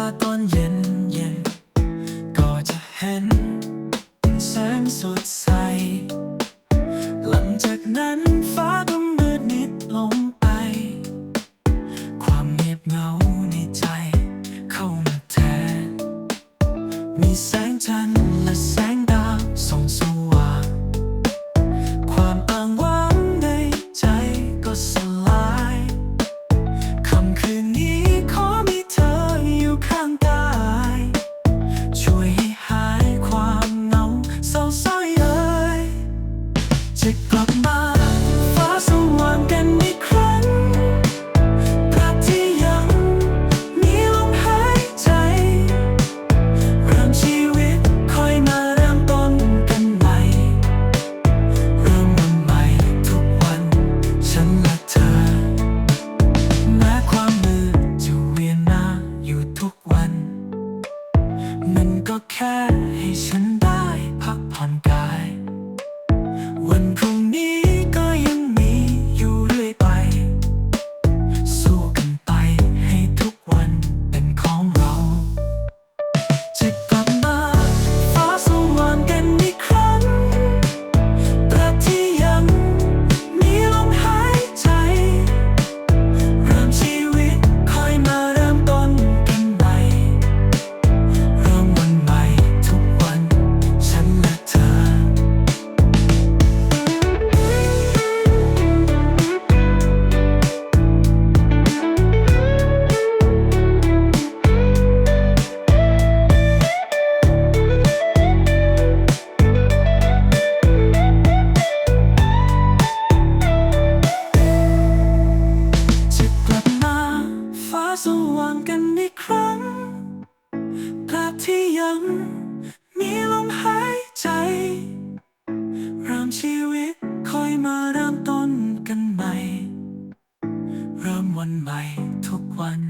าตอนเย็น จะกลับมาฟ้าสว่างกันอีกครั้งตราบที่ยังมีลมหายใจเริ่มชีวิตค่อยมาเริ่มต้นกันใหม่ เริ่มวันใหม่ทุกวัน ฉันและเธอ แม้ความมืดจะเวียนมาอยู่ทุกวัน มันก็แค่ให้ฉันได้พักผ่อนกาย ว่างกันอีกครั้งภาพที่ยังมีลมหายใจเริ่มชีวิตค่อยมาเริ่มต้นกันใหม่ เริ่มวันใหม่ทุกวัน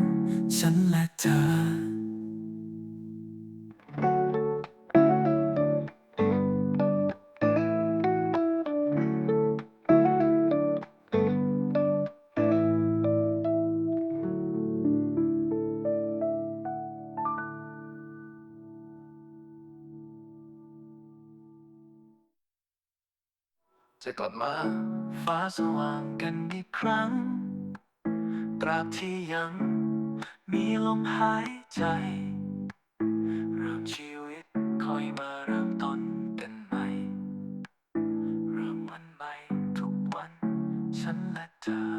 จะกลับมา ฟ้าสว่างกันอีกครั้ง ตราบที่ยัง มีลมหายใจ เริ่มชีวิตค่อยมาเริ่มต้นกันใหม่ เริ่มวันใหม่ทุกวัน ฉันและเธอ